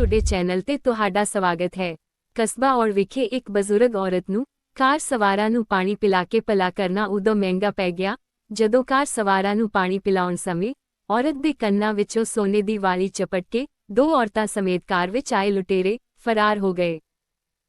Today channel ਤੇ ਤੁਹਾਡਾ ਸਵਾਗਤ ਹੈ। ਕਸਬਾ ਔਰ ਵਿਖੇ ਇੱਕ ਬਜ਼ੁਰਗ ਔਰਤ ਨੂੰ ਕਾਰ ਸਵਾਰਾਂ ਨੂੰ ਪਾਣੀ ਪਿਲਾ ਕੇ ਭਲਾ ਕਰਨਾ ਉਦੋਂ ਮਹਿੰਗਾ ਪੈ ਗਿਆ, ਜਦੋਂ ਕਾਰ ਸਵਾਰਾਂ ਨੂੰ ਪਾਣੀ ਪਿਲਾਉਣ ਸਮੇਂ ਔਰਤ ਦੇ ਕੰਨਾਂ ਵਿੱਚੋਂ ਸੋਨੇ ਦੀ ਵਾਲੀ ਚਪਟ ਕੇ ਦੋ ਔਰਤਾਂ ਸਮੇਤ ਕਾਰ ਵਿੱਚ ਆਏ ਲੁਟੇਰੇ ਫਰਾਰ ਹੋ ਗਏ।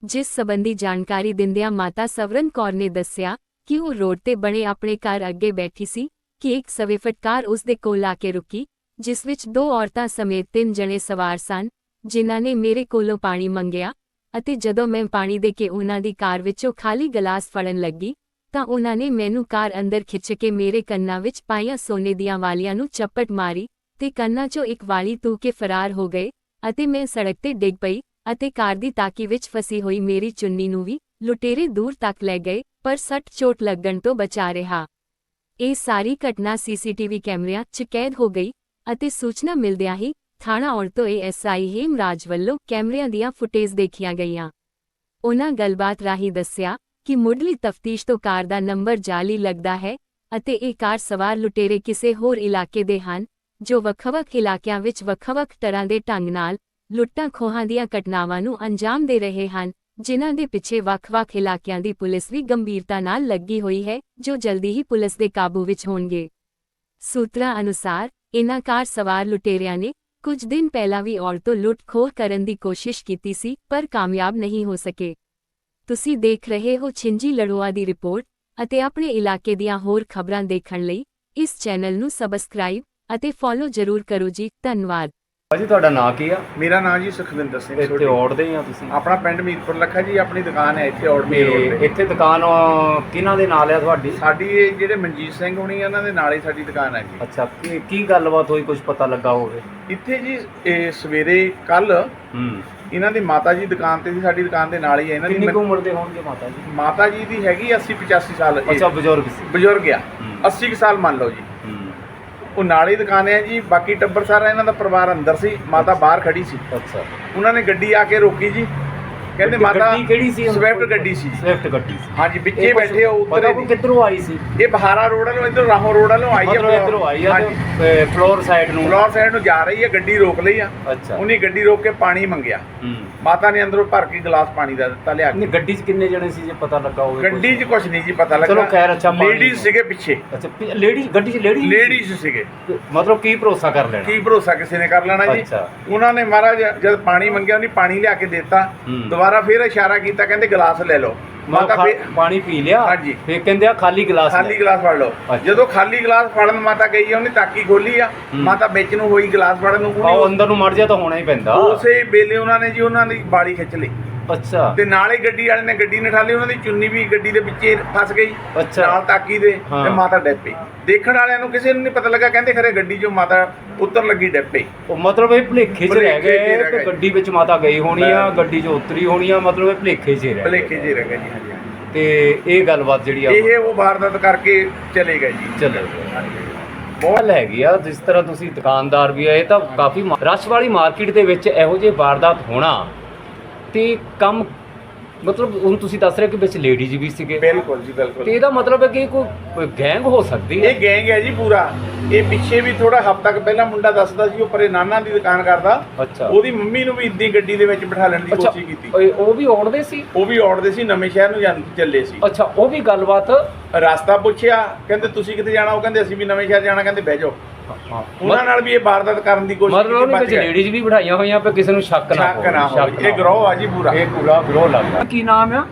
ਜਿਸ ਸਬੰਧੀ ਜਾਣਕਾਰੀ ਦਿੰਦਿਆਂ ਮਾਤਾ ਸਵਰਨ ਕੌਰ ਨੇ ਦੱਸਿਆ ਕਿ ਉਹ ਰੋਡ ਤੇ ਬਣੇ ਆਪਣੇ ਘਰ ਅੱਗੇ ਬੈਠੀ ਸੀ ਕਿ ਇੱਕ ਸਵੇਫਟ ਕਾਰ ਉਸ ਦੇ ਕੋਲ ਆ ਕੇ ਰੁਕੀ, ਜਿਸ ਵਿੱਚ ਦੋ ਔਰਤਾਂ ਸਮੇਤ ਤਿੰਨ ਜਣੇ ਸਵਾਰ ਸਨ ਜਿਨ੍ਹਾਂ ਨੇ ਮੇਰੇ ਕੋਲੋਂ ਪਾਣੀ ਮੰਗਿਆ ਅਤੇ ਜਦੋਂ ਮੈਂ ਪਾਣੀ ਦੇ ਕੇ ਉਹਨਾਂ ਦੀ ਕਾਰ ਵਿੱਚੋਂ ਖਾਲੀ ਗਲਾਸ ਫੜਨ ਲੱਗੀ, ਤਾਂ ਉਹਨਾਂ ਨੇ ਮੈਨੂੰ ਕਾਰ ਅੰਦਰ ਖਿੱਚ ਕੇ ਮੇਰੇ ਕੰਨਾਂ ਵਿੱਚ ਪਾਈਆਂ ਸੋਨੇ ਦੀਆਂ ਵਾਲੀਆਂ ਨੂੰ ਚੱਪਟ ਮਾਰੀ ਤੇ ਕੰਨਾਂ 'ਚੋਂ ਇੱਕ ਵਾਲੀ ਤੂ ਕੇ ਫਰਾਰ ਹੋ ਗਏ ਅਤੇ ਮੈਂ ਸੜਕ ਤੇ ਡਿੱਗ ਪਈ ਅਤੇ ਕਾਰ ਦੀ ਤਾਕੀ ਵਿੱਚ ਫਸੀ ਹੋਈ ਮੇਰੀ ਚੁੰਨੀ ਨੂੰ ਵੀ ਲੁਟੇਰੇ ਦੂਰ ਤੱਕ ਲੈ ਗਏ, ਪਰ ਸੱਟ ਚੋਟ ਲੱਗਣ ਤੋਂ ਬਚਾ ਰਿਹਾ। ਇਹ ਸਾਰੀ ਘਟਨਾ ਸੀਸੀਟੀਵੀ ਕੈਮਰਿਆਂ 'ਚ ਕੈਦ ਹੋ ਗਈ ਅਤੇ ਸੂਚਨਾ ਮਿਲਦਿਆਂ ਹੀ ਥਾਣਾ ਔਰਤੋ ਏਐਸਆਈ ਹੇਮਰਾਜ ਵੱਲੋਂ ਕੈਮਰਿਆਂ ਦੀਆਂ ਫੁਟੇਜ ਦੇਖੀਆਂ ਗਈਆਂ। ਉਨ੍ਹਾਂ ਗੱਲਬਾਤ ਰਾਹੀਂ ਦੱਸਿਆ ਕਿ ਮੁੱਢਲੀ ਤਫਤੀਸ਼ ਤੋਂ ਕਾਰ ਦਾ ਨੰਬਰ ਜਾਲੀ ਲੱਗਦਾ ਹੈ ਅਤੇ ਇਹ ਕਾਰ ਸਵਾਰ ਲੁਟੇਰੇ ਕਿਸੇ ਹੋਰ ਇਲਾਕੇ ਦੇ ਹਨ, ਜੋ ਵੱਖ-ਵੱਖ ਇਲਾਕਿਆਂ ਵਿੱਚ ਵੱਖ-ਵੱਖ ਤਰ੍ਹਾਂ ਦੇ ਢੰਗ ਨਾਲ ਲੁੱਟਾਂ ਖੋਹਾਂ ਦੀਆਂ ਘਟਨਾਵਾਂ ਨੂੰ ਅੰਜਾਮ ਦੇ ਰਹੇ ਹਨ, ਜਿਨ੍ਹਾਂ ਦੇ ਪਿੱਛੇ ਵੱਖ-ਵੱਖ ਇਲਾਕਿਆਂ ਦੀ ਪੁਲਿਸ ਵੀ ਗੰਭੀਰਤਾ ਨਾਲ ਲੱਗੀ ਹੋਈ ਹੈ, ਜੋ ਜਲਦੀ ਹੀ ਪੁਲਿਸ ਦੇ ਕਾਬੂ ਵਿੱਚ ਹੋਣਗੇ। ਸੂਤਰਾਂ ਅਨੁਸਾਰ, ਇਨ੍ਹਾਂ ਕਾਰ ਸਵਾਰ ਲੁਟੇਰਿਆਂ ਨੇ ਕੁਝ ਦਿਨ ਪਹਿਲਾਂ ਵੀ ਔਰਤੋਂ ਲੁੱਟ-ਖੋਹ ਕਰਨ ਦੀ ਕੋਸ਼ਿਸ਼ ਕੀਤੀ ਸੀ, ਪਰ ਕਾਮਯਾਬ ਨਹੀਂ ਹੋ ਸਕੇ। ਤੁਸੀਂ ਦੇਖ ਰਹੇ ਹੋ ਛਿੰਜੀ ਲੜੋਆ ਦੀ ਰਿਪੋਰਟ ਅਤੇ ਆਪਣੇ ਇਲਾਕੇ ਦੀਆਂ ਹੋਰ ਖਬਰਾਂ ਦੇਖਣ ਲਈ ਇਸ ਚੈਨਲ ਨੂੰ ਸਬਸਕ੍ਰਾਈਬ ਅਤੇ ਫੋਲੋ ਜ਼ਰੂਰ ਕਰੋ ਜੀ, ਧੰਨਵਾਦ। ਭਾਜੀ ਤੁਹਾਡਾ ਨਾਂ ਕੀ ਆ? ਮੇਰਾ ਨਾਮ ਜੀ ਸੁਖਵਿੰਦਰ ਸਿੰਘ ਇੱਥੇ ਸੋਢੀ। ਔੜਦੇ ਆ ਤੁਸੀਂ? ਆਪਣਾ ਪਿੰਡ ਮੀਰਪੁਰ ਲੱਖਾ ਜੀ ਆਪਣੀ ਦੁਕਾਨ ਹੈ ਇੱਥੇ ਔੜਮੀ ਰੋਡ ਤੇ। ਤੇ ਇੱਥੇ ਦੁਕਾਨ ਅਹ, ਕਿਹਨਾਂ ਦੇ ਨਾਲ ਆ ਤੁਹਾਡੀ? ਸਾਡੀ ਇਹ ਜਿਹੜੇ ਮਨਜੀਤ ਸਿੰਘ ਹੋਣੀ ਇਹਨਾਂ ਦੇ ਨਾਲ ਹੀ ਸਾਡੀ ਦੁਕਾਨ ਹੈ ਜੀ। ਅੱਛਾ ਕੀ ਕੀ ਗੱਲਬਾਤ ਹੋਈ ਕੁਝ ਪਤਾ ਲੱਗਾ ਹੋਵੇ? ਇੱਥੇ ਜੀ ਇਹ ਸਵੇਰੇ ਕੱਲ ਹੂੰ। ਇਹਨਾਂ ਦੀ ਮਾਤਾ ਜੀ ਦੁਕਾਨ ਤੇ ਸੀ ਸਾਡੀ ਦੁਕਾਨ ਦੇ ਨਾਲ ਹੀ ਹੈ ਇਹਨਾਂ ਦੀ ਕਿੰਨੀ ਕੁ ਉਮਰ ਦੇ ਹੋਣਗੇ ਮਾਤਾ ਜੀ? ਮਾਤਾ ਜੀ ਦੀ ਹੈਗੀ 80 85 ਸਾਲ। age। ਅੱਛਾ ਬਜ਼ੁਰਗ ਸੀ। ਬਜ਼ੁਰਗ ਆ। ਹੂੰ। 80 ਕੁ ਸਾਲ ਮੰਨ ਲਓ ਜੀ। ਹੂੰ। ਉਹ ਨਾਲ ਹੀ ਦੁਕਾਨ ਹੈ ਜੀ ਬਾਕੀ ਟੱਬਰ ਸਾਰਾ ਇਹਨਾਂ ਦਾ ਪਰਿਵਾਰ ਅੰਦਰ ਸੀ ਮਾਤਾ ਬਾਹਰ ਖੜੀ ਸੀ। ਅੱਛਾ। ਉਹਨਾਂ ਨੇ ਗੱਡੀ ਆ ਕੇ ਰੋਕੀ ਜੀ। ਕਹਿੰਦੇ ਮਾਤਾ ਗੱਡੀ ਕਿਹੜੀ ਸੀ ਸਵਿਫਟ ਗੱਡੀ ਸੀ। ਸਵਿਫਟ ਗੱਡੀ ਸੀ। ਹਾਂਜੀ ਵਿੱਚੇ ਬੈਠੇ ਉਹ ਕੋਈ ਨਹੀਂ। ਕਿੱਧਰੋਂ ਆਈ ਸੀ? ਇਹ ਬਹਾਰਾ ਰੋਡ ਵੱਲੋਂ ਇਧਰ ਰਾਹੋਂ ਰੋਡ ਵੱਲੋਂ ਆਈ ਮਤਲਬ ਇੱਧਰੋਂ ਆਈ ਆ ਤੇ ਫਲੋਰ ਸਾਈਡ ਨੂੰ। ਫਲੋਰ ਸਾਈਡ ਨੂੰ ਜਾ ਰਹੀ ਹੈ ਗੱਡੀ ਰੋਕ ਲਈ ਆ। ਅੱਛਾ। ਉਹਨੇ ਗੱਡੀ ਰੋਕ ਕੇ ਪਾਣੀ ਮੰਗਿਆ। ਹੂੰ। ਮਾਤਾ ਨੇ ਅੰਦਰੋਂ ਭਰ ਕੇ ਗਲਾਸ ਪਾਣੀ ਦਾ ਦਿੱਤਾ ਲਿਆ ਨਹੀਂ ਕੇ ਗੱਡੀ 'ਚ ਕਿੰਨੇ ਜਣੇ ਸੀ ਜੇ ਪਤਾ ਲੱਗਾ ਹੋਵੇ? ਗੱਡੀ 'ਚ ਕੁਝ ਨਹੀਂ ਜੀ ਪਤਾ ਲੱਗਾ। ਚਲੋ ਖੈਰ, ਅੱਛਾ, ਲੇਡੀਜ਼ ਸੀਗੇ ਪਿੱਛੇ। ਅੱਛਾ ਲੇਡੀ ਗੱਡੀ 'ਚ ਲੇਡੀ ਲੇਡੀਜ਼ ਸੀਗੇ। ਮਤਲਬ ਕੀ ਭਰੋਸਾ ਕਰ ਲੈਣਾ? ਕੀ ਭਰੋਸਾ ਕਿਸੇ ਨੇ ਕਰ ਲੈਣਾ ਜੀ। ਉਹਨਾਂ ਨੇ ਮਹਾਰਾਜ ਜਦ ਪਾਣੀ ਮੰਗਿਆ ਉਹਨੇ ਪਾਣੀ ਲਿਆ ਕੇ ਦਿੱਤਾ। ਹੂੰ। ਦੁਬਾਰਾ ਫੇਰ ਇਸ਼ਾਰਾ ਕੀਤਾ ਕਹਿੰਦੇ ਗਲਾਸ ਲੈ ਲਓ ਮਾਤਾ ਮਾਤਾ ਫੇਰ ਪਾਣੀ ਪੀ ਲਿਆ ਹਾਂਜੀ। ਫੇਰ ਕਹਿੰਦੇ ਆ ਖਾਲੀ ਗਲਾਸ ਖਾਲੀ ਲੈ। ਗਲਾਸ ਫੜ ਲਓ ਅੱਛਾ। ਜਦੋਂ ਖਾਲੀ ਗਲਾਸ ਫੜਨ ਮਾਤਾ ਗਈ ਉਹਨੇ ਤਾਕੀ ਖੋਲੀ ਆ। ਮਾਤਾ ਵਿੱਚ ਨੂੰ ਹੋਈ ਗਲਾਸ ਫੜਨ ਨੂੰ ਉਹਨੇ ਅੰਦਰ ਨੂੰ ਮੜ ਜਾ ਤਾਂ ਹੋਣਾ ਹੀ ਪੈਂਦਾ ਉਸੇ ਵੇਲੇ ਉਹਨਾਂ ਨੇ ਜੀ ਉਹਨਾਂ ਦੀ ਬਾਲੀ ਖਿੱਚ ਲਈ ਅੱਛਾ ਤੇ ਨਾਲੇ ਗੱਡੀ ਵਾਲੇ ਨੇ ਗੱਡੀ ਨਠਾਲੀ ਉਹਨਾਂ ਦੀ ਚੁੰਨੀ ਵੀ ਗੱਡੀ ਦੇ ਵਿੱਚੇ ਫਸ ਗਈ ਅੱਛਾ। ਨਾਲ ਤਾਕੀ ਦੇ ਹਾਂ। ਤੇ ਮਾਤਾ ਡੱਪੇ ਦੇਖਣ ਵਾਲਿਆਂ ਨੂੰ ਕਿਸੇ ਨੂੰ ਨਹੀਂ ਪਤਾ ਲੱਗਾ ਕਹਿੰਦੇ ਖਰੇ ਗੱਡੀ 'ਚੋਂ ਮਾਤਾ ਉੱਤਰ ਲੱਗੀ ਡੱਪੇ ਉਹ ਮਤਲਬ ਇਹ ਭਲੇਖੇ 'ਚ ਰਹਿ ਭੁਲੇਖੇ 'ਚ ਗਏ ਰਹਿ ਗਏ। ਗੱਡੀ ਵਿੱਚ ਮਾਤਾ ਗਈ ਹੋਣੀ ਆ। ਗੱਡੀ 'ਚ ਉਤਰੀ ਹੋਣੀ ਆ ਮਤਲਬ ਇਹ ਭਲੇਖੇ 'ਚ ਹੀ ਰਹਿ ਭਲੇਖੇ। ਜੀ ਰਹਿ ਗਏ ਜੀ ਹਾਂਜੀ ਤੇ ਇਹ ਗੱਲਬਾਤ ਜਿਹੜੀ ਆ ਇਹ ਉਹ ਵਾਰਦਾਤ ਕਰਕੇ ਚਲੇ ਗਏ ਜੀ ਚੱਲੇ ਬਹੁਤ ਹੈਗੀ ਆ ਜਿਸ ਤਰ੍ਹਾਂ ਤੁਸੀਂ ਦੁਕਾਨਦਾਰ ਵੀ ਆ ਇਹ ਤਾਂ ਕਾਫੀ ਮਾ- ਰਸ਼ ਵਾਲੀ ਮਾਰਕੀਟ ਦੇ ਵਿੱਚ ਇਹੋ ਜਿਹੇ ਵਾਰਦਾਤ ਹੋਣਾ ਤੇ ਕੰਮ ਮਤਲਬ ਹੁਣ ਤੁਸੀਂ ਦੱਸ ਰਹੇ ਕਿ ਵਿੱਚ ਲੇਡੀਜ਼ ਵੀ ਸੀਗੇ। ਬਿਲਕੁਲ ਜੀ ਬਿਲਕੁਲ। ਤੇ ਇਹਦਾ ਮਤਲਬ ਹੈ ਕਿ ਕੋਈ ਗੈਂਗ ਹੋ ਸਕਦੀ ਹੈ? ਇਹ ਗੈਂਗ ਹੈ ਜੀ ਪੂਰਾ। ਇਹ ਪਿੱਛੇ ਵੀ ਥੋੜਾ ਹਫ਼ਤਾ ਕੁ ਪਹਿਲਾਂ ਮੁੰਡਾ ਦੱਸਦਾ ਸੀ ਉਹ ਪਰੇ ਨਾਨਾ ਦੀ ਦੁਕਾਨ ਕਰਦਾ। ਅੱਛਾ। ਉਹਦੀ ਮੰਮੀ ਨੂੰ ਵੀ ਇੱਦੀ ਗੱਡੀ ਦੇ ਵਿੱਚ ਬਿਠਾ ਲੈਣ ਦੀ ਕੋਸ਼ਿਸ਼ ਕੀਤੀ। ਇਹ- ਉਹ ਵੀ ਔੜਦੇ ਸੀ? ਉਹ ਵੀ ਔੜਦੇ ਸੀ ਨਵੇਂ ਸ਼ਹਿਰ ਨੂੰ ਜਾਂ- ਚੱਲੇ ਸੀ। ਅੱਛਾ ਉਹ ਵੀ ਗੱਲਬਾਤ ਰਸਤਾ ਪੁੱਛਿਆ ਕਹਿੰਦੇ ਤੁਸੀਂ ਕਿੱਥੇ ਜਾਣਾ? ਉਹ ਕਹਿੰਦੇ ਅਸੀਂ ਵੀ ਨਵੇਂ ਸ਼ਹਿਰ ਜਾਣਾ ਕਹਿੰਦੇ ਬਹਿ ਜਾਓ। ਉਹਨਾਂ ਨਾਲ ਵੀ ਇਹ ਵਾਰਦਾਤ ਕਰਨ ਦੀ ਕੋਸ਼ਿਸ਼ ਮਤਲਬ ਬਚ ਵਿੱਚ। ਲੇਡੀਜ਼ ਵੀ ਬਿਠਾਈਆਂ ਹੋਈਆਂ ਪਏ ਕਿਸੇ ਨੂੰ ਸ਼ੱਕ ਨਾ ਸ਼ੱਕ ਨਾ ਹੋਵੇ ਇਹ ਗਰੋਹ ਆ ਜੀ ਪੂਰਾ। ਇਹ ਪੂਰਾ ਗਰੋਹ ਲੱਗਦਾ। ਕੀ ਨਾਮ ਆ?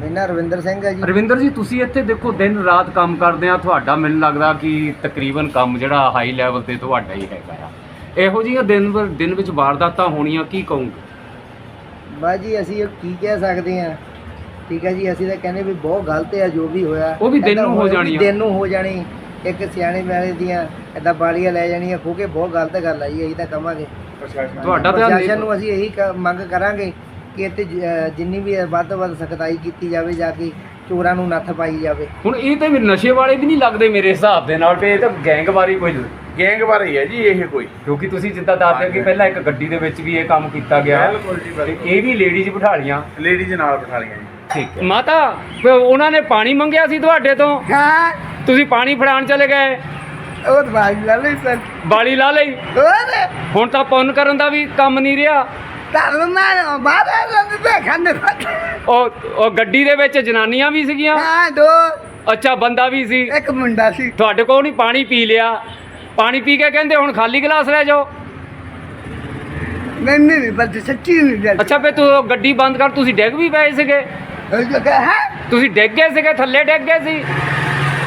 ਮੇਰਾ ਰਵਿੰਦਰ ਸਿੰਘ ਹੈ ਜੀ। ਰਵਿੰਦਰ ਜੀ ਤੁਸੀਂ ਇੱਥੇ ਦੇਖੋ ਦਿਨ ਰਾਤ ਕੰਮ ਕਰਦੇ ਆ ਤੁਹਾਡਾ ਮੈਨੂੰ ਲੱਗਦਾ ਕਿ ਤਕਰੀਬਨ ਕੰਮ ਜਿਹੜਾ ਹਾਈ ਲੈਵਲ ਤੇ ਤੁਹਾਡਾ ਹੀ ਹੈਗਾ ਆ। ਇਹੋ ਜਿਹੀਆਂ ਦਿਨ ਵਰ- ਦਿਨ ਵਿੱਚ ਵਾਰਦਾਤਾਂ ਹੋਣੀਆਂ ਕੀ ਕਹੋਗੇ? ਬਾਈ ਜੀ ਅਸੀਂ ਇਹ ਕੀ ਕਹਿ ਸਕਦੇ ਹਾਂ ਠੀਕ ਹੈ ਜੀ ਅਸੀਂ ਤਾਂ ਕਹਿੰਦੇ ਵੀ ਬਹੁਤ ਗਲਤ ਹੈ ਜੋ ਵੀ ਹੋਇਆ। ਉਹ ਵੀ ਦਿਨ ਨੂੰ ਹੋ ਜਾਣੀ ਆ। ਦਿਨ ਨੂੰ ਹੋ ਜਾਣੀ। ਇੱਕ ਸਿਆਣੇ ਵਾਲੇ ਦੀਆਂ ਐਦਾਂ ਬਾਲੀਆਂ ਲੈ ਜਾਣੀਆਂ ਖੋ ਕੇ ਬਹੁਤ ਗਲਤ ਗੱਲ ਆ ਜੀ ਅਸੀਂ ਤਾਂ ਕਵਾਂਗੇ। ਪ੍ਰਸ਼ਾਸਨ ਤੁਹਾਡਾ ਧਿਆਨ ਪ੍ਰਸ਼ਾਸਨ ਨੂੰ ਅਸੀਂ ਇਹੀ ਕ- ਮੰਗ ਕਰਾਂਗੇ ਕਿ ਇੱਥੇ ਜ- ਜਿੰਨੀ ਵੀ ਵੱਧ ਤੋਂ ਵੱਧ ਸਖਤਾਈ ਕੀਤੀ ਜਾਵੇ ਜਾ ਕੇ ਚੋਰਾਂ ਨੂੰ ਨੱਥ ਪਾਈ ਜਾਵੇ। ਹੁਣ ਇਹ ਤਾਂ ਵੀ ਨਸ਼ੇ ਵਾਲੇ ਵੀ ਨਹੀਂ ਲੱਗਦੇ ਮੇਰੇ ਹਿਸਾਬ ਦੇ ਨਾਲ ਕਿ ਇਹ ਤਾਂ ਗੈਂਗ ਵਾਰੀ ਕੋਈ ਗੈਂਗ ਬਾਰੇ ਹੀ ਜੀ ਇਹ ਕੋਈ। ਕਿਉਂਕਿ ਤੁਸੀਂ ਜਿੱਦਾਂ ਦੱਸਦੇ ਹੋ ਕਿ ਪਹਿਲਾਂ ਇੱਕ ਗੱਡੀ ਦੇ ਵਿੱਚ ਵੀ ਇਹ ਕੰਮ ਕੀਤਾ ਗਿਆ। ਬਿਲਕੁਲ ਜੀ ਤੇ ਬਿਲਕੁਲ ਇਹ ਵੀ ਲੇਡੀਜ਼ ਬਿਠਾ ਲੀਆਂ ਲੇਡੀਜ਼ ਨਾਲ ਬਿਠਾ ਲਈਆਂ ਜੀ। ਠੀਕ ਹੈ। ਮਾਤਾ ਉਹਨਾਂ ਨੇ ਪਾਣੀ ਮੰਗਿਆ ਸੀ ਤੁਹਾਡੇ ਤੋਂ? ਹਾਂ ਤੁਸੀਂ ਪਾਣੀ ਫੜਾਉਣ ਚਲੇ ਗਏ। ਉਹ ਬਾਈ ਲੈ ਲਈ ਸਰ। ਬਾਲੀ ਲਾ ਲਈ। ਹੁਣ ਤਾਂ ਪੁੰਨ ਕਰਨ ਦਾ ਵੀ ਕੰਮ ਨਹੀਂ ਰਿਹਾ। ਬਾਹਰ ਤੇ ਉਹ ਉਹ ਗੱਡੀ ਦੇ ਵਿੱਚ ਜਨਾਨੀਆਂ ਵੀ ਸੀਗੀਆਂ। ਹਾਂ ਦੋ। ਅੱਛਾ ਬੰਦਾ ਵੀ ਸੀ। ਇੱਕ ਮੁੰਡਾ ਸੀ। ਤੁਹਾਡੇ ਕੋਲ ਨਹੀਂ ਪਾਣੀ ਪੀ ਲਿਆ। ਪਾਣੀ ਪੀ ਕੇ ਕਹਿੰਦੇ ਹੁਣ ਖਾਲੀ ਗਲਾਸ ਲੈ ਜਾਓ। ਨਹੀਂ ਨਹੀਂ ਪਰ ਸੱਚੀ ਨਹੀਂ ਗੱਲ ਅੱਛਾ ਫੇ ਤੂੰ ਉਹ ਗੱਡੀ ਬੰਦ ਕਰ ਤੁਸੀਂ ਡਿੱਗ ਵੀ ਪਏ ਸੀਗੇ। ਹੈ? ਤੁਸੀਂ ਡਿੱਗ ਗਏ ਸੀਗੇ ਥੱਲੇ ਡਿੱਗ ਗਏ ਸੀ।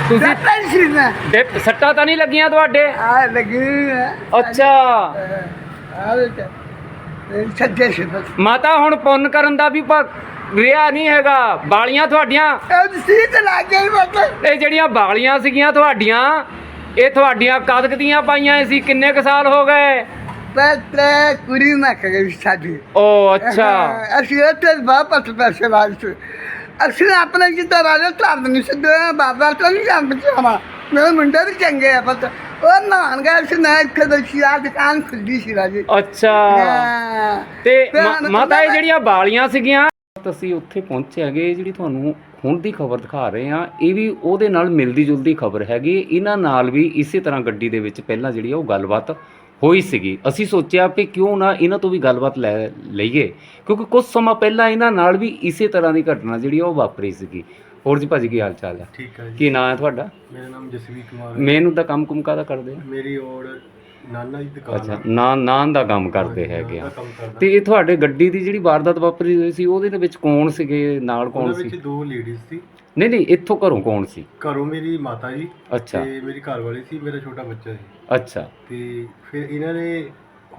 ਤੁਸੀਂ ਸੱਚੀ ਸੀ ਨਾ ਡਿੱਗ- ਸੱਟਾਂ ਤਾਂ ਨਹੀਂ ਲੱਗੀਆਂ ਤੁਹਾਡੇ? ਆ ਲੱਗੀ ਅੱਛਾ। ਆ ਵਿੱਚ ਸੱਜੇ ਸੀ ਬਸ। ਮਾਤਾ ਹੁਣ ਪੁੰਨ ਕਰਨ ਦਾ ਵੀ ਭ- ਰਿਹਾ ਨਹੀਂ ਹੈਗਾ। ਬਾਲੀਆਂ ਤੁਹਾਡੀਆਂ ਉਹ ਸੀਟ ਲੱਗ ਗਈ ਬਸ। ਇਹ ਜਿਹੜੀਆਂ ਬਾਲੀਆਂ ਸੀਗੀਆਂ ਤੁਹਾਡੀਆਂ ਇਹ ਤੁਹਾਡੀਆਂ ਕਦਕ ਦੀਆਂ ਪਾਈਆਂ ਸੀ? ਕਿੰਨੇ ਕ ਸਾਲ ਹੋ ਗਏ? ਤੇ ਕੁੜੀ ਨਾ ਕਰੇ ਸਾਡੀ। ਓ ਅੱਛਾ। ਅਸੀਂ ਇੱਥੇ ਵਾਪਸ ਪੈਸੇ ਲਾਏ ਅਸੀਂ ਆਪਣੇ ਜਿੱਦਾਂ ਰਾਜਾ ਧਰਮ ਨਹੀਂ ਸਿੱਧੇ ਬਾਬਾ ਤੋਂ ਨਹੀਂ ਜਾਣ ਬਚਾਵਾ ਮੇਰੇ ਮੁੰਡੇ ਵੀ ਚੰਗੇ ਆ ਪਤਾ। ਉਹ ਨਾਨ ਗਏ ਸੀ ਨਾ ਇੱਥੇ ਦਾ ਸ਼ਿਆ ਦੁਕਾਨ ਖੁੱਲੀ ਸੀ ਰਾਜੀ। ਅੱਛਾ। ਤੇ ਮਾ- ਮਾਤਾ ਇਹ ਜਿਹੜੀਆਂ ਬਾਲੀਆਂ ਸੀਗੀਆਂ ਅਸੀਂ ਉੱਥੇ ਪਹੁੰਚੇ ਹੈਗੇ ਜਿਹੜੀ ਤੁਹਾਨੂੰ ਹੁਣ ਦੀ ਖਬਰ ਦਿਖਾ ਰਹੇ ਆ ਇਹ ਵੀ ਉਹਦੇ ਨਾਲ ਮਿਲਦੀ ਜੁਲਦੀ ਖਬਰ ਹੈਗੀ। ਇਹਨਾਂ ਨਾਲ ਵੀ ਇਸੇ ਤਰ੍ਹਾਂ ਗੱਡੀ ਦੇ ਵਿੱਚ ਪਹਿਲਾਂ ਜਿਹੜੀ ਆ ਉਹ ਗੱਲਬਾਤ ਹੋਈ ਸੀਗੀ। ਅਸੀਂ ਸੋਚਿਆ ਵੀ ਕਿਉਂ ਨਾ ਇਹਨਾਂ ਤੋਂ ਵੀ ਗੱਲਬਾਤ ਲੈ ਲਈਏ ਕਿਉਂਕਿ ਕੁਝ ਸਮਾਂ ਪਹਿਲਾਂ ਇਹਨਾਂ ਨਾਲ ਵੀ ਇਸੇ ਤਰ੍ਹਾਂ ਦੀ ਘਟਨਾ ਜਿਹੜੀ ਉਹ ਵਾਪਰੀ ਸੀਗੀ। ਹੋਰ ਜੀ ਭਾਜੀ ਕੀ ਹਾਲ ਚਾਲ ਹੈ ਠੀਕ ਹੈ ਜੀ। ਕੀ ਨਾਂ ਹੈ ਤੁਹਾਡਾ? ਮੇਰਾ ਨਾਮ ਜਸਵੀਰ ਕੁਮਾਰ ਹੈ। ਮੈਨੂੰ ਤਾਂ ਕੰਮ ਕੁਮ ਕਾਹਦਾ ਕਰਦੇ ਆ? ਮੇਰੀ ਔਰ ਨਾਨਾ ਦੀ ਦੁਕਾਨ ਅੱਛਾ ਹੈ ਨਾਂ ਨਾਂ ਦਾ ਕੰਮ ਕਰਦੇ ਹੈਗੇ ਆ। ਉਹਦਾ ਤੇ ਇਹ ਤੁਹਾਡੇ ਗੱਡੀ ਦੀ ਜਿਹੜੀ ਵਾਰਦਾਤ ਵਾਪਰੀ ਹੋਈ ਸੀ ਉਹਦੇ ਦੇ ਵਿੱਚ ਕੌਣ ਸੀਗੇ? ਨਾਲ ਕੌਣ ਉਹਨਾਂ ਵਿੱਚ ਸੀ? ਦੋ ਲੇਡੀਜ਼ ਸੀ। ਨਹੀਂ ਨਹੀਂ ਇੱਥੋਂ ਘਰੋਂ ਕੌਣ ਸੀ? ਘਰੋਂ ਮੇਰੀ ਮਾਤਾ ਜੀ ਅੱਛਾ। ਤੇ ਮੇਰੀ ਘਰ ਵਾਲੀ ਸੀ ਮੇਰਾ ਛੋਟਾ ਬੱਚਾ ਸੀ। ਅੱਛਾ। ਤੇ ਫਿਰ ਇਹਨਾਂ ਨੇ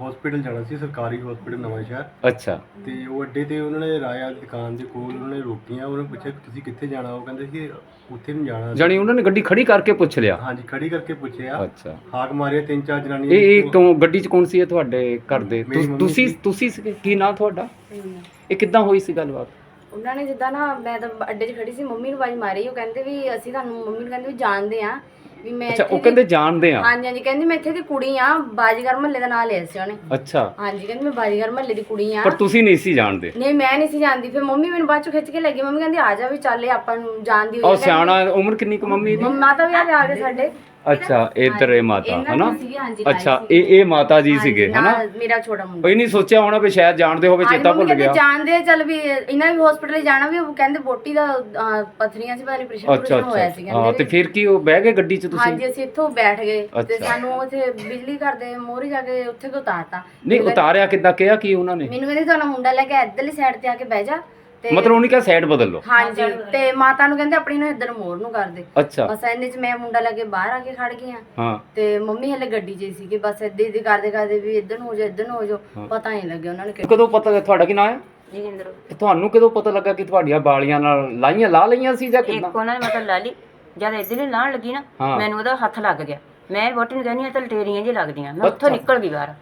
ਹਸਪੀਟਲ ਜਾਣਾ ਸੀ ਸਰਕਾਰੀ ਹਸਪੀਟਲ ਨਵਾਂ ਸ਼ਹਿਰ। ਅੱਛਾ। ਤੇ ਉਹ ਅੱਡੇ ਤੇ ਉਹਨਾਂ ਨੇ ਰਾਇਆ ਦੀ ਦੁਕਾਨ ਦੇ ਕੋਲ ਉਹਨਾਂ ਨੇ ਰੋਕੀਆਂ ਉਹਨਾਂ ਨੇ ਪੁੱਛਿਆ ਕਿ ਤੁਸੀਂ ਕਿੱਥੇ ਜਾਣਾ ਉਹ ਕਹਿੰਦੇ ਕਿ ਉੱਥੇ ਨਹੀਂ ਜਾਣਾ। ਜਾਣੀ ਉਹਨਾਂ ਨੇ ਗੱਡੀ ਖੜੀ ਕਰਕੇ ਪੁੱਛ ਲਿਆ? ਹਾਂਜੀ ਖੜੀ ਕਰਕੇ ਪੁੱਛਿਆ। ਅੱਛਾ। ਹਾਕ ਮਾਰਿਆ ਤਿੰਨ ਚਾਰ ਜਨਾਨੀਆਂ ਇਹ ਇਹ ਕਿਉਂ ਗੱਡੀ 'ਚ ਕੌਣ ਸੀ ਇਹ ਤੁਹਾਡੇ ਘਰ ਦੇ? ਮੇਰੀ ਤੁਸ- ਮੰਮੀ ਤੁਸੀਂ ਸੀ। ਤੁਸੀਂ ਸੀਗੇ? ਕੀ ਨਾਂ ਤੁਹਾਡਾ? ਇਹ ਕਿੱਦਾਂ ਹੋਈ ਸੀ ਗੱਲਬਾਤ? ਉਹਨਾਂ ਨੇ ਜਿੱਦਾਂ ਨਾ ਮੈਂ ਤਾਂ ਅੱਡੇ 'ਚ ਖੜੀ ਸੀ ਮੰਮੀ ਨੂੰ ਆਵਾਜ਼ ਮਾਰੀ ਉਹ ਕਹਿੰਦੇ ਵੀ ਅਸੀਂ ਤੁਹਾਨੂੰ ਮੰਮੀ ਨੂੰ ਕਹਿੰਦੇ ਵੀ ਜਾਣਦੇ ਆ ਵੀ ਮੈਂ ਅੱਛਾ ਇੱਥੇ ਉਹ ਦੀ- ਕਹਿੰਦੇ ਜਾਣਦੇ ਆ ਹਾਂਜੀ ਹਾਂਜੀ ਕਹਿੰਦੀ ਮੈਂ ਇੱਥੇ ਦੀ ਕੁੜੀ ਆ ਬਾਜੀਗਰ ਮਹੱਲੇ ਦਾ ਨਾਂ ਲਿਆ ਸੀ ਉਹਨੇ। ਅੱਛਾ। ਹਾਂਜੀ ਕਹਿੰਦੀ ਮੈਂ ਬਾਜੀਗਰ ਮਹੱਲੇ ਦੀ ਕੁੜੀ ਆ ਪਰ ਤੁਸੀਂ ਨਹੀਂ ਸੀ ਜਾਣਦੇ। ਨਹੀਂ ਮੈਂ ਨਹੀਂ ਸੀ ਜਾਣਦੀ। ਫਿਰ ਮੰਮੀ ਮੈਨੂੰ ਬਾਅਦ ਚੋਂ ਖਿੱਚ ਕੇ ਲੈ ਗਈ। ਮੰਮੀ ਕਹਿੰਦੀ ਆ ਜਾ ਵੀ ਚੱਲ ਇਹ ਆਪਾਂ ਨੂੰ ਜਾਣਦੀ ਉਹ ਹੋਈ ਸਿਆਣਾ ਉਮਰ ਕਿੰਨੀ ਕੁ ਮੰਮੀ ਦੀ? ਮਾਤਾ ਵੀ ਆ ਗਏ ਸਾਡੇ। ਅੱਛਾ ਇੱਧਰ ਇਹ ਮਾਤਾ ਹਨਾ? ਅੱਛਾ। ਇਹ ਇਹ ਮਾਤਾ ਜੀ ਸੀਗੇ ਹਨਾ? ਮੇਰਾ ਛੋਟਾ ਮੁੰਡਾ। ਇਹ ਨਹੀਂ ਸੋਚਿਆ ਹੋਣਾ ਵੀ ਸ਼ਾਇਦ ਜਾਣਦੇ ਹੋਵੇ ਚੇਤਾ ਭੁੱਲ ਗਿਆ। ਜਾਣਦੇ ਆ, ਚੱਲ ਵੀ ਇਹਨਾਂ ਵੀ ਹਸਪੀਟਲ ਜਾਣਾ ਵੀ ਉਹ ਕਹਿੰਦੇ ਬੋਟੀ ਦਾ ਅਹ, ਪੱਥਰੀਆਂ ਸੀ ਨਹੀਂ ਪ੍ਰੈਸ਼ਰ ਅੱਛਾ ਪ੍ਰੈਸ਼ਰ ਹੋਇਆ ਸੀ ਅੱਛਾ ਹਾਂ ਤੇ ਕਹਿੰਦੇ ਫਿਰ ਕੀ ਉਹ ਬਹਿ ਗਏ ਗੱਡੀ 'ਚ ਤੁਸੀਂ? ਹਾਂਜੀ ਅਸੀਂ ਇੱਥੋਂ ਬੈਠ ਗਏ ਤੇ ਅੱਛਾ। ਸਾਨੂੰ ਉੱਥੇ ਬਿਜਲੀ ਘਰ ਦੇ ਮੋਹਰੇ ਜਾ ਕੇ ਉੱਥੇ ਕੋ ਉਤਾਰਤਾ। ਨਹੀਂ ਉਤਾਰਿਆ ਕਿੱਦਾਂ? ਕਿਹਾ ਕੀ ਉਹਨਾਂ ਨੇ? ਮੈਨੂੰ ਕਹਿੰਦੇ ਤੁਹਾਨੂੰ ਮੁੰਡਾ ਲੈ ਕੇ ਇੱਧਰਲੀ ਸਾਈਡ ਤੇ ਆ ਕੇ ਬਹਿ ਜਾ ਤੇ ਮਤਲਬ ਉਹਨੇ ਕਿਹਾ ਸਾਈਡ ਬਦਲ ਲਓ। ਹਾਂਜੀ ਤੇ ਮਾਤਾ ਨੂੰ ਕਹਿੰਦੇ ਆਪਣੀ ਨੂੰ ਇੱਧਰ ਮੋੜ ਨੂੰ ਕਰ ਦੇ। ਅੱਛਾ। ਬਸ ਇੰਨੇ ਚ ਮੈਂ ਮੁੰਡਾ ਲੈ ਕੇ ਬਾਹਰ ਆ ਕੇ ਖੜ ਗਈ ਆ ਹਾਂ। ਤੇ ਮੰਮੀ ਹਲੇ ਗੱਡੀ 'ਚ ਹੀ ਸੀਗੇ ਬਸ ਏਦਾਂ ਹੀ ਕਰਦੇ ਕਰਦੇ ਵੀ ਇੱਧਰ ਨੂੰ ਹੋ ਜਾ ਇੱਧਰ ਨੂੰ ਹੋ ਜਾ ਪਤਾ ਨਹੀਂ ਲੱਗਿਆ ਉਹਨਾਂ ਨੇ ਕਿ ਕਦੋਂ ਪਤਾ ਤੁਹਾਡਾ ਕੀ ਨਾਂ ਹੈ ਜੀਂਦਰ ਤੁਹਾਨੂੰ ਕਦੋਂ ਪਤਾ ਲੱਗਾ ਕਿ ਤੁਹਾਡੀਆਂ ਬਾਲੀਆਂ ਨਾਲ ਲਾਈਆਂ ਲਾ ਲਈਆਂ ਸੀ ਜਾਂ ਕਿੱਦਾਂ? ਇੱਕ ਉਹਨਾਂ ਨੇ ਮਤਲਬ ਲਾ ਲਈ। ਜਦ ਇਧਰ ਲਾਣ ਲੱਗੀ ਨਾ ਹਾਂ। ਮੈਨੂੰ ਉਹਦਾ ਹੱਥ ਲੱਗ ਗਿਆ। ਮੈਂ ਵੋਟੀ ਨੂੰ ਕਹਿੰਦੀ ਆ ਤਾਂ ਲਟੇਰੀਆਂ ਜੀ ਲੱਗਦੀਆਂ। ਮੈਂ ਉੱਥੋਂ ਅੱਛਾ। ਨਿਕਲ ਗਈ ਬਾਹਰ।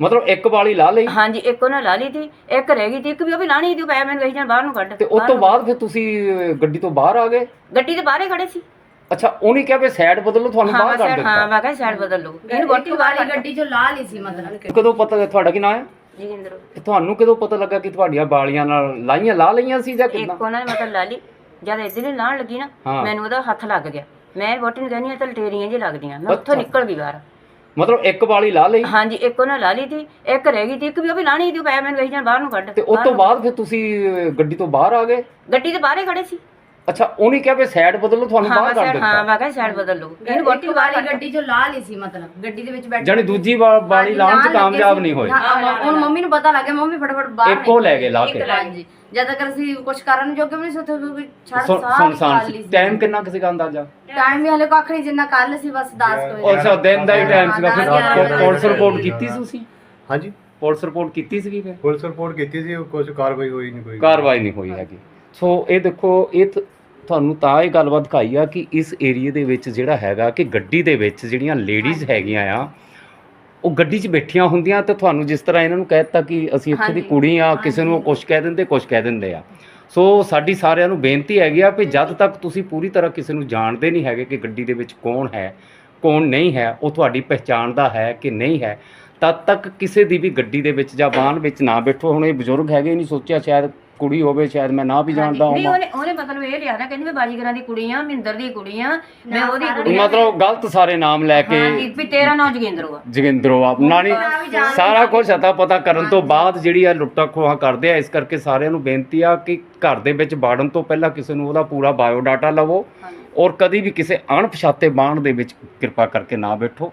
ਮਤਲਬ ਇੱਕ ਬਾਲੀ ਲਾ ਲਈ। ਹਾਂਜੀ ਇੱਕ ਉਹਨਾਂ ਲਾ ਲਈ ਸੀ ਇੱਕ ਰਹਿ ਗਈ ਸੀ ਇੱਕ ਵੀ ਉਹ ਵੀ ਲਾਣੀ ਸੀ ਉਹ ਪੈ ਮੈਨੂੰ ਕਹੀ ਜਾਣ ਬਾਹਰ ਨੂੰ ਕੱਢ। ਤੇ ਉਸ ਤੋਂ ਬਾਅਦ ਫਿਰ ਤੁਸੀਂ ਅਹ, ਗੱਡੀ ਤੋਂ ਬਾਹਰ ਆ ਗਏ? ਗੱਡੀ ਦੇ ਬਾਹਰੇ ਖੜੇ ਸੀ। ਅੱਛਾ ਉਹਨੇ ਕਿਹਾ ਵੀ ਸਾਈਡ ਬਦਲੋ ਤੁਹਾਨੂੰ ਹਾਂ ਬਾਹਰ ਮੈਂ ਕਰ ਸਾਈਡ ਹਾਂ ਦਿੱਤਾ ਮੈਂ ਕਿਹਾ ਸਾਈਡ ਬਦਲ ਲਓ। ਇਹਨੂੰ ਬਾਹਰ ਵਾਰੀ ਗੱਡੀ 'ਚੋਂ ਲਾ ਲਈ ਸੀ ਮਤਲਬ। ਕਦੋਂ ਪਤਾ ਤੁਹਾਡਾ ਕੀ ਨਾਂ ਹੈ? ਜੀਂਦਰ ਤੇ ਤੁਹਾਨੂੰ ਕਦੋਂ ਪਤਾ ਲੱਗਾ ਕਿ ਤੁਹਾਡੀਆਂ ਬਾਲੀਆਂ ਨਾਲ ਲਾਈਆਂ ਲਾ ਲਈਆਂ ਸੀ ਜਾਂ ਕਿੱਦਾਂ? ਇੱਕ ਉਹਨਾਂ ਨੇ ਮਤਲਬ ਲਾ ਲਈ। ਜਦ ਇਧਰ ਲਾਣ ਲੱਗੀ ਨਾ ਹਾਂ। ਮੈਨੂੰ ਉਹਦਾ ਹੱਥ ਲੱਗ ਗਿਆ। ਮੈਂ ਵੋਟੀ ਨੂੰ ਕਹਿੰਦੀ ਆ ਤਾਂ ਲਟੇਰੀਆਂ ਜੀ ਲੱਗਦੀਆਂ। ਮੈਂ ਉੱਥੋਂ ਅੱਛਾ। ਨਿਕਲ ਗਈ ਬਾਹਰ। ਮਤਲਬ ਇੱਕ ਬਾਲੀ ਲਾ ਲਈ? ਹਾਂਜੀ ਇੱਕ ਉਹਨਾਂ ਲਾ ਲਈ ਸੀ ਇੱਕ ਰਹਿ ਗਈ ਸੀ ਇੱਕ ਵੀ ਉਹ ਵੀ ਲਾਣੀ ਸੀ ਉਹ ਪੈ ਮੈਨੂੰ ਕਹੀ ਜਾਣ ਬਾਹਰ ਨੂੰ ਕੱਢ ਤੇ ਉਸ ਤੋਂ ਬਾਅਦ ਫਿਰ ਤੁਸੀਂ ਗੱਡੀ ਤੋਂ ਬਾਹਰ ਆ ਗਏ? ਗੱਡੀ ਦੇ ਬਾਹਰੇ ਖੜੇ ਸੀ। ਅੱਛਾ ਉਹਨੇ ਕਿਹਾ ਵੀ ਸਾਈਡ ਬਦਲੋ ਤੁਹਾਨੂੰ ਹਾਂ ਬਾਹਰ ਕਰ ਸਾਈਡ ਹਾਂ ਦਿੱਤਾ। ਮੈਂ ਕਿਹਾ ਸਾਈਡ ਬਦਲ ਲਓ। ਇਹਨੂੰ ਵੋਟੀ ਬਾਹਰ ਵਾਰੀ ਗੱਡੀ 'ਚੋਂ ਲਾ ਲਈ ਸੀ ਮਤਲਬ ਗੱਡੀ ਦੇ ਵਿੱਚ ਬੈਠ ਜਾਣੀ ਦੂਜੀ ਵਾ- ਬਾਲੀ ਲਾਉਣ ਚ ਕਾਮਯਾਬ ਨਹੀਂ ਹੋਏ। ਹੁਣ ਮੰਮੀ ਨੂੰ ਪਤਾ ਲੱਗ ਗਿਆ ਮੰਮੀ ਫਟਾਫਟ ਬਾਹਰ ਇੱਕੋ ਲੈ ਗਏ ਲਾ ਕੇ। ਹਾਂਜੀ ਜਦ ਤੱਕ ਅਸੀਂ ਕੁਝ ਕਰਨ ਜੋਗੇ ਵੀ ਨਹੀਂ ਸੀ ਉੱਥੇ ਕੋਈ ਛੱਡ ਸੁਣ- ਸਾਹ ਸੁਨਸਾਨ ਸੀ। ਟਾਈਮ ਕਿੰਨਾ ਕੁ ਸੀਗਾ ਅੰਦਾਜ਼ਾ? ਟਾਈਮ ਵੀ ਹਲੇ ਕੱਖ ਨਹੀਂ ਜਿੰਨਾ ਕੱਲ ਸੀ ਬਸ 10 ਵਜੇ। ਅੱਛਾ ਦਿਨ ਦਾ ਹੀ ਟਾਈਮ ਸੀਗਾ। ਫਿਰ ਹਾਂ, ਦਸ ਗਿਆਰਾਂ ਪੁਲਿਸ ਰਿਪੋਰਟ ਕੀਤੀ ਸੀ ਤੁਸੀਂ? ਹਾਂਜੀ। ਪੁਲਿਸ ਰਿਪੋਰਟ ਕੀਤੀ ਸੀਗੀ ਫਿਰ? ਪੁਲਿਸ ਰਿਪੋਰਟ ਕੀਤੀ ਸੀ ਕੁਝ ਕਾਰਵਾਈ ਹੋਈ ਨਹੀਂ ਕੋਈ। ਕਾਰਵਾਈ ਨਹੀਂ ਹੋਈ ਹੈਗੀ। ਸੋ ਇਹ ਦੇਖੋ ਇਹ ਤ- ਤੁਹਾਨੂੰ ਤਾਂ ਇਹ ਗੱਲਬਾਤ ਦਿਖਾਈ ਆ ਕਿ ਇਸ ਏਰੀਏ ਦੇ ਵਿੱਚ ਜਿਹੜਾ ਹੈਗਾ ਕਿ ਗੱਡੀ ਦੇ ਵਿੱਚ ਜਿਹੜੀਆਂ ਲੇਡੀਜ਼ ਹੈਗੀਆਂ ਆ ਉਹ ਗੱਡੀ 'ਚ ਬੈਠੀਆਂ ਹੁੰਦੀਆਂ ਤੇ ਤੁਹਾਨੂੰ ਜਿਸ ਤਰ੍ਹਾਂ ਇਹਨਾਂ ਨੂੰ ਕਹਿ ਦਿੱਤਾ ਕਿ ਅਸੀਂ ਇੱਥੇ ਦੀ। ਕੁੜੀ ਆ ਕਿਸੇ ਨੂੰ ਕੁਝ ਕਹਿ ਦਿੰਦੇ ਕੁਝ ਕਹਿ ਦਿੰਦੇ ਆ। ਸੋ ਸਾਡੀ ਸਾਰਿਆਂ ਨੂੰ ਬੇਨਤੀ ਹੈਗੀ ਆ ਕਿ ਜਦ ਤੱਕ ਤੁਸੀਂ ਪੂਰੀ ਤਰ੍ਹਾਂ ਕਿਸੇ ਨੂੰ ਜਾਣਦੇ ਨਹੀਂ ਹੈਗੇ ਕਿ ਗੱਡੀ ਦੇ ਵਿੱਚ ਕੌਣ ਹੈ ਕੌਣ ਨਹੀਂ ਹੈ ਉਹ ਤੁਹਾਡੀ ਪਹਿਚਾਣ ਦਾ ਹੈ ਕਿ ਨਹੀਂ ਹੈ ਤਦ ਤੱਕ ਕਿਸੇ ਦੀ ਵੀ ਗੱਡੀ ਦੇ ਵਿੱਚ ਜਾਂ ਵਾਹਨ ਵਿੱਚ ਨਾ ਬੈਠੋ। ਹੁਣ ਇਹ ਬਜ਼ੁਰਗ ਹੈਗੇ ਨਹੀਂ ਸੋਚਿਆ ਸ਼ਾਇਦ ਕੁੜੀ ਹੋਵੇ ਸ਼ਾਇਦ ਮੈਂ ਨਾ ਵੀ ਜਾਣਦਾ ਨਹੀਂ ਹਾਂ ਉਹਨੇ ਉਹਨੇ ਮਤਲਬ ਇਹ ਲਿਆ ਨਾ ਕਹਿੰਦੀ ਮੈਂ ਬਾਜੀਗਰਾਂ ਦੀ ਕੁੜੀ ਆ ਮਿੰਦਰ ਦੀ ਕੁੜੀ ਆ ਮੈਂ ਉਹਦੀ ਕੁੜੀ ਆ। ਮਤਲਬ ਗਲਤ ਸਾਰੇ ਨਾਮ ਲੈ ਕੇ ਹਾਂਜੀ ਵੀ ਤੇਰਾ ਨਾਮ ਜੋਗਿੰਦਰ ਵਾ ਜਗਿੰਦਰੋ ਆਪ ਨਾਨੀ ਸਾਰਾ ਕੁਝ ਅਤਾ ਪਤਾ ਕਰਨ ਤੋਂ ਬਾਅਦ ਜਿਹੜੀ ਆ ਲੁੱਟਾ ਖੋਹਾਂ ਕਰਦੇ ਆ ਇਸ ਕਰਕੇ ਸਾਰਿਆਂ ਨੂੰ ਬੇਨਤੀ ਆ ਕਿ ਘਰ ਦੇ ਵਿੱਚ ਬਾੜਨ ਤੋਂ ਪਹਿਲਾਂ ਕਿਸੇ ਨੂੰ ਉਹਦਾ ਪੂਰਾ ਬਾਇਓ ਡਾਟਾ ਲਵੋ ਔਰ ਕਦੀ ਵੀ ਕਿਸੇ ਅਣਪਛਾਤੇ ਬਾਣ ਦੇ ਵਿੱਚ ਕਿਰਪਾ ਕਰਕੇ ਨਾ ਬੈਠੋ।